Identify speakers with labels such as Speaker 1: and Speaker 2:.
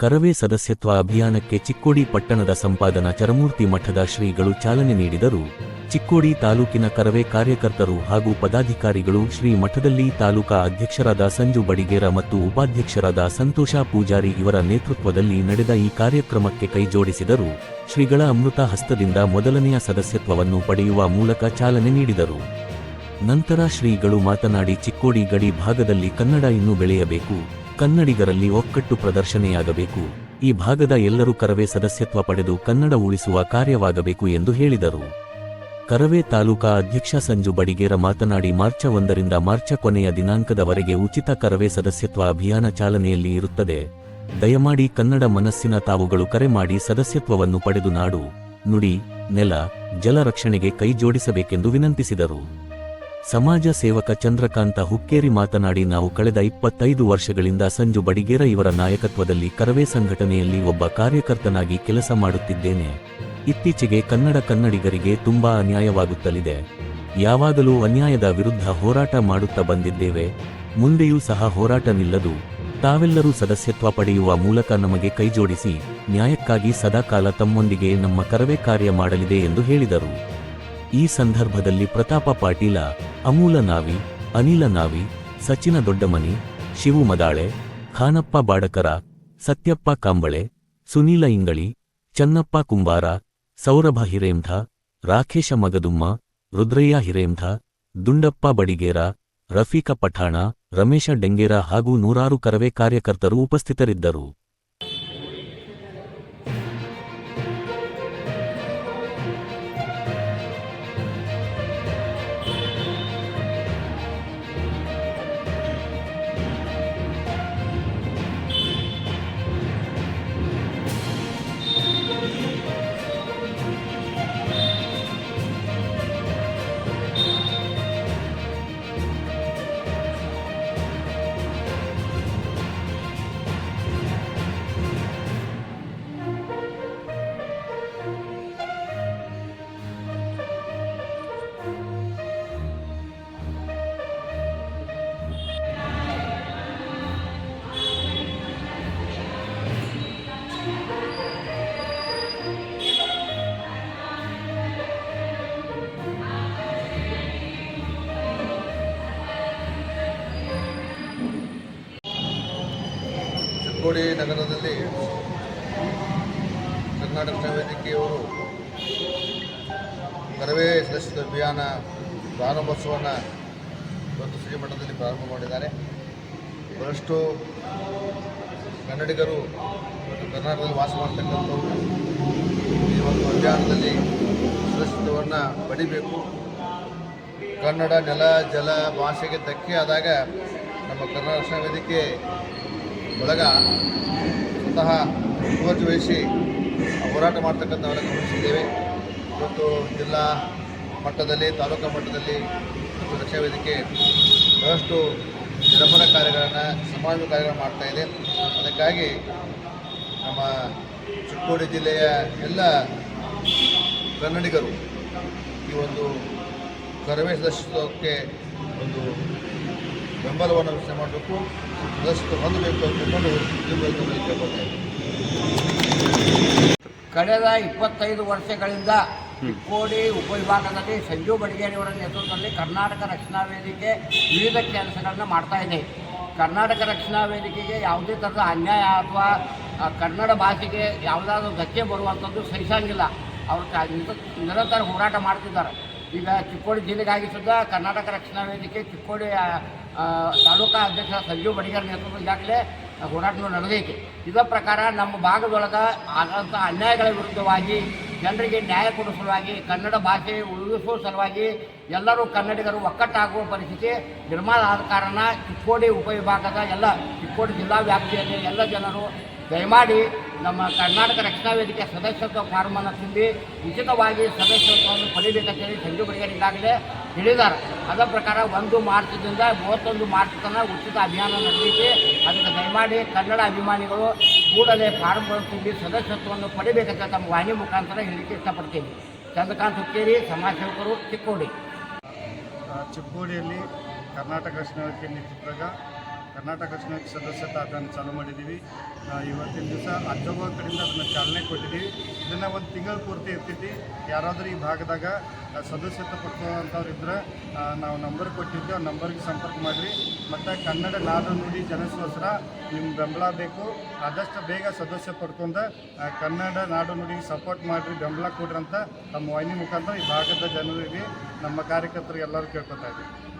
Speaker 1: ಕರವೇ ಸದಸ್ಯತ್ವ ಅಭಿಯಾನಕ್ಕೆ ಚಿಕ್ಕೋಡಿ ಪಟ್ಟಣದ ಸಂಪಾದನಾ ಚರಮೂರ್ತಿ ಮಠದ ಶ್ರೀಗಳು ಚಾಲನೆ ನೀಡಿದರು. ಚಿಕ್ಕೋಡಿ ತಾಲೂಕಿನ ಕರವೇ ಕಾರ್ಯಕರ್ತರು ಹಾಗೂ ಪದಾಧಿಕಾರಿಗಳು ಶ್ರೀ ಮಠದಲ್ಲಿ ತಾಲೂಕಾ ಅಧ್ಯಕ್ಷರಾದ ಸಂಜು ಬಡಿಗೇರ ಮತ್ತು ಉಪಾಧ್ಯಕ್ಷರಾದ ಸಂತೋಷ ಪೂಜಾರಿ ಇವರ ನೇತೃತ್ವದಲ್ಲಿ ನಡೆದ ಈ ಕಾರ್ಯಕ್ರಮಕ್ಕೆ ಕೈಜೋಡಿಸಿದರು. ಶ್ರೀಗಳ ಅಮೃತ ಹಸ್ತದಿಂದ ಮೊದಲನೆಯ ಸದಸ್ಯತ್ವವನ್ನು ಪಡೆಯುವ ಮೂಲಕ ಚಾಲನೆ ನೀಡಿದರು. ನಂತರ ಶ್ರೀಗಳು ಮಾತನಾಡಿ ಚಿಕ್ಕೋಡಿ ಗಡಿ ಭಾಗದಲ್ಲಿ ಕನ್ನಡ ಇನ್ನೂ ಬೆಳೆಯಬೇಕು. ಕನ್ನಡಿಗರಲ್ಲಿ ಒಕ್ಕಟ್ಟು ಪ್ರದರ್ಶನೆಯಾಗಬೇಕು. ಈ ಭಾಗದ ಎಲ್ಲರೂ ಕರವೇ ಸದಸ್ಯತ್ವ ಪಡೆದು ಕನ್ನಡ ಉಳಿಸುವ ಕಾರ್ಯವಾಗಬೇಕು ಎಂದು ಹೇಳಿದರು. ಕರವೇ ತಾಲೂಕಾ ಅಧ್ಯಕ್ಷ ಸಂಜು ಬಡಿಗೇರ ಮಾತನಾಡಿ ಮಾರ್ಚ ಒಂದರಿಂದ ಮಾರ್ಚ ಕೊನೆಯ ದಿನಾಂಕದವರೆಗೆ ಉಚಿತ ಕರವೇ ಸದಸ್ಯತ್ವ ಅಭಿಯಾನ ಚಾಲನೆಯಲ್ಲಿ ಇರುತ್ತದೆ. ದಯಮಾಡಿ ಕನ್ನಡ ಮನಸ್ಸಿನ ತಾವುಗಳು ಕರೆ ಮಾಡಿ ಸದಸ್ಯತ್ವವನ್ನು ಪಡೆದು ನಾಡು, ನುಡಿ, ನೆಲ, ಜಲ ರಕ್ಷಣೆಗೆ ಕೈ ಜೋಡಿಸಬೇಕೆಂದು ವಿನಂತಿಸಿದರು. ಸಮಾಜ ಸೇವಕ ಚಂದ್ರಕಾಂತ ಹುಕ್ಕೇರಿ ಮಾತನಾಡಿ, ನಾವು ಕಳೆದ ಇಪ್ಪತ್ತೈದು ವರ್ಷಗಳಿಂದ ಸಂಜು ಬಡಿಗೇರ ಇವರ ನಾಯಕತ್ವದಲ್ಲಿ ಕರವೇ ಸಂಘಟನೆಯಲ್ಲಿ ಒಬ್ಬ ಕಾರ್ಯಕರ್ತನಾಗಿ ಕೆಲಸ ಮಾಡುತ್ತಿದ್ದೇನೆ. ಇತ್ತೀಚೆಗೆ ಕನ್ನಡ ಕನ್ನಡಿಗರಿಗೆ ತುಂಬಾ ಅನ್ಯಾಯವಾಗುತ್ತಲಿದೆ. ಯಾವಾಗಲೂ ಅನ್ಯಾಯದ ವಿರುದ್ಧ ಹೋರಾಟ ಮಾಡುತ್ತಾ ಬಂದಿದ್ದೇವೆ. ಮುಂದೆಯೂ ಸಹ ಹೋರಾಟ ನಿಲ್ಲದು. ತಾವೆಲ್ಲರೂ ಸದಸ್ಯತ್ವ ಪಡೆಯುವ ಮೂಲಕ ನಮಗೆ ಕೈಜೋಡಿಸಿ, ನ್ಯಾಯಕ್ಕಾಗಿ ಸದಾಕಾಲ ತಮ್ಮೊಂದಿಗೆ ನಮ್ಮ ಕರವೇ ಕಾರ್ಯ ಮಾಡಲಿದೆ ಎಂದು ಹೇಳಿದರು. ಈ ಸಂದರ್ಭದಲ್ಲಿ ಪ್ರತಾಪ ಪಾಟೀಲ, ಅಮೂಲ ನಾವಿ, ಅನಿಲ ನಾವಿ, ಸಚಿನ ದೊಡ್ಡಮನಿ, ಶಿವು ಮದಾಳೆ, ಖಾನಪ್ಪ ಬಾಡಕರ, ಸತ್ಯಪ್ಪ ಕಾಂಬಳೆ, ಸುನೀಲ ಇಂಗಳಿ, ಚನ್ನಪ್ಪ ಕುಂಬಾರ, ಸೌರಭ ಹಿರೇಂಧ ರಾಕೇಶ ಮಗದುಮ್ಮ, ರುದ್ರಯ್ಯ ಹಿರೇಂಧ ದುಂಡಪ್ಪ ಬಡಿಗೇರ, ರಫೀಕ ಪಠಾಣ, ರಮೇಶ ಡೆಂಗೇರ ಹಾಗೂ ನೂರಾರು ಕರವೇ ಕಾರ್ಯಕರ್ತರು ಉಪಸ್ಥಿತರಿದ್ದರು.
Speaker 2: ಚಿಕ್ಕೋಡಿ ನಗರದಲ್ಲಿ ಕರ್ನಾಟಕ ವೇದಿಕೆಯವರು ಕರವೇ ಸದಸ್ಯ ಅಭಿಯಾನ ಪ್ರಾರಂಭೋತ್ಸವವನ್ನು ಇವತ್ತು ಶ್ರೀಮಠದಲ್ಲಿ ಪ್ರಾರಂಭ ಮಾಡಿದ್ದಾರೆ. ಬಹಳಷ್ಟು ಕನ್ನಡಿಗರು ಮತ್ತು ಕರ್ನಾಟಕದಲ್ಲಿ ವಾಸ ಮಾಡ್ತಕ್ಕಂಥವರು ಈ ಒಂದು ಅಭಿಯಾನದಲ್ಲಿ ಸದಸ್ಯತ್ವವನ್ನು ಪಡಿಬೇಕು. ಕನ್ನಡ ನೆಲ, ಜಲ, ಭಾಷೆಗೆ ಧಕ್ಕೆ ಆದಾಗ ನಮ್ಮ ಕರ್ನಾಟಕ ವೇದಿಕೆ ಒಳಗ ಸ್ವತಃ ಮುತುವರ್ಜಿ ವಹಿಸಿ ಹೋರಾಟ ಮಾಡ್ತಕ್ಕಂಥವನ್ನ ಗಮನಿಸಿದ್ದೇವೆ. ಇವತ್ತು ಜಿಲ್ಲಾ ಮಟ್ಟದಲ್ಲಿ, ತಾಲೂಕಾ ಮಟ್ಟದಲ್ಲಿ ರಕ್ಷಣಾ ವೇದಿಕೆ ಬಹಳಷ್ಟು ಜನಪರ ಕಾರ್ಯಗಳನ್ನು ಸಮಾಜ ಕಾರ್ಯಗಳನ್ನು ಇದೆ. ಅದಕ್ಕಾಗಿ ನಮ್ಮ ಚಿಕ್ಕೋಡಿ ಜಿಲ್ಲೆಯ ಎಲ್ಲ ಕನ್ನಡಿಗರು ಈ ಒಂದು ಸದಸ್ಯತ್ವಕ್ಕೆ ಒಂದು ಬೆಂಬಲವನ್ನು ರಚನೆ ಮಾಡಬೇಕು. ಸದಸ್ಯತ್ವ ಹೊಂದಬೇಕು ಅಂತಕೊಂಡು.
Speaker 3: ಕಳೆದ ಇಪ್ಪತ್ತೈದು ವರ್ಷಗಳಿಂದ ಚಿಕ್ಕೋಡಿ ಉಪವಿಭಾಗದಲ್ಲಿ ಸಂಜು ಬಡಿಗೇರಿಯವರ ನೇತೃತ್ವದಲ್ಲಿ ಕರ್ನಾಟಕ ರಕ್ಷಣಾ ವೇದಿಕೆ ವಿವಿಧ ಕೆಲಸಗಳನ್ನು ಮಾಡ್ತಾ ಇದೆ. ಕರ್ನಾಟಕ ರಕ್ಷಣಾ ವೇದಿಕೆಗೆ ಯಾವುದೇ ಥರದ ಅನ್ಯಾಯ ಅಥವಾ ಕನ್ನಡ ಭಾಷೆಗೆ ಯಾವುದಾದ್ರೂ ಧಕ್ಕೆ ಬರುವಂಥದ್ದು ಸಹಿಸಂಗಿಲ್ಲ. ಅವರು ನಿರಂತರ ಹೋರಾಟ ಮಾಡ್ತಿದ್ದಾರೆ. ಈಗ ಚಿಕ್ಕೋಡಿ ಜಿಲ್ಲೆಗಾಗಿ ಸುದ್ದ ಕರ್ನಾಟಕ ರಕ್ಷಣಾ ವೇದಿಕೆ ಚಿಕ್ಕೋಡಿ ತಾಲೂಕಾ ಅಧ್ಯಕ್ಷ ಸಂಜೀವ್ ಬಡಿಗರ್ ನೇತೃತ್ವದ ಈಗಾಗಲೇ ಹೋರಾಟಗಳು ನಡೆದೈತಿ. ಇದರ ಪ್ರಕಾರ ನಮ್ಮ ಭಾಗದೊಳಗೆ ಆದಂಥ ಅನ್ಯಾಯಗಳ ವಿರುದ್ಧವಾಗಿ ಜನರಿಗೆ ನ್ಯಾಯ ಕೊಡುವ ಸಲುವಾಗಿ ಕನ್ನಡ ಭಾಷೆ ಉಳಿಸುವ ಸಲುವಾಗಿ ಎಲ್ಲರೂ ಕನ್ನಡಿಗರು ಒಕ್ಕಟ್ಟಾಗುವ ಪರಿಸ್ಥಿತಿ ನಿರ್ಮಾಣ ಆದ ಕಾರಣ ಚಿಕ್ಕೋಡಿ ಉಪವಿಭಾಗದ ಎಲ್ಲ ಚಿಕ್ಕೋಡಿ ಜಿಲ್ಲಾ ವ್ಯಾಪ್ತಿಯಲ್ಲಿ ಎಲ್ಲ ಜನರು ದಯಮಾಡಿ ನಮ್ಮ ಕರ್ನಾಟಕ ರಕ್ಷಣಾ ವೇದಿಕೆ ಸದಸ್ಯತ್ವ ಫಾರ್ಮನ್ನು ತುಂಬಿ, ಉಚಿತವಾಗಿ ಸದಸ್ಯತ್ವವನ್ನು ಪಡಿಬೇಕಂತೇಳಿ ಸಂಜು ಬಡಿಗರ್ ಈಗಾಗಲೇ ಹೇಳಿದ್ದಾರೆ ಅದರ ಪ್ರಕಾರ ಒಂದು ಮಾರ್ಚ್ದಿಂದ ಮೂವತ್ತೊಂದು ಮಾರ್ಚ್ ತನಕ ಉಚಿತ ಅಭಿಯಾನ ನಡೆದಿದೆ. ಅದಕ್ಕೆ ದಯಮಾಡಿ ಕನ್ನಡ ಅಭಿಮಾನಿಗಳು ಕೂಡಲೇ ಫಾರ್ಮ್ ತುಂಬಿ ಸದಸ್ಯತ್ವವನ್ನು ಪಡಿಬೇಕಂತ ತಮ್ಮ ವಾಹಿನಿ ಮುಖಾಂತರ ಹೇಳಿಕೆ ಇಷ್ಟಪಡ್ತೀನಿ. ಚಂದ್ರಕಾಂತ್ ಹುಕ್ಕೇರಿ, ಸಮಾಜ ಸೇವಕರು, ಚಿಕ್ಕೋಡಿ.
Speaker 4: ಚಿಕ್ಕೋಡಿಯಲ್ಲಿ ಕರ್ನಾಟಕ ರಕ್ಷಣಾ ವೇದಿಕೆ ಕರ್ನಾಟಕ ರಕ್ಷಣಾ ಸದಸ್ಯತಾ ಅಭಿಯಾನ ಚಾಲೂ ಮಾಡಿದ್ದೀವಿ. ಇವತ್ತಿನ ದಿವಸ ಅಜ್ಜೋಗೋ ಕಡೆಯಿಂದ ಅದನ್ನು ಚಾಲನೆ ಕೊಟ್ಟಿದ್ದೀವಿ. ಇದನ್ನು ಒಂದು ತಿಂಗಳು ಪೂರ್ತಿ ಇರ್ತೈತಿ ಯಾರಾದರೂ ಈ ಭಾಗದಾಗ ಸದಸ್ಯತೆ ಸದಸ್ಯತ್ವ ಪಡ್ಕೊಳ್ಳೋಂಥವ್ರು ಇದ್ರೆ ನಾವು ನಂಬರ್ ಕೊಟ್ಟಿದ್ದೆ ಆ ನಂಬರ್ಗೆ ಸಂಪರ್ಕ ಮಾಡಿರಿ. ಮತ್ತು ಕನ್ನಡ ನಾಡು ನುಡಿ ಜನಿಸೋಸ್ಕರ ನಿಮ್ಮ ಬೆಂಬಲ ಬೇಕು. ಆದಷ್ಟು ಬೇಗ ಸದಸ್ಯ ಪಡ್ಕೊಂಡು ಕನ್ನಡ ನಾಡು ನುಡಿಗೆ ಸಪೋರ್ಟ್ ಮಾಡಿರಿ, ಬೆಂಬಲ ಕೊಡ್ರಿ ಅಂತ ನಮ್ಮ ವಾಹಿನಿ ಮುಖಾಂತರ ಈ ಭಾಗದ ಜನರಿಗೆ ನಮ್ಮ ಕಾರ್ಯಕರ್ತರಿಗೆ ಎಲ್ಲರೂ ಕೇಳ್ಕೊತಾ ಇದ್ದೀವಿ.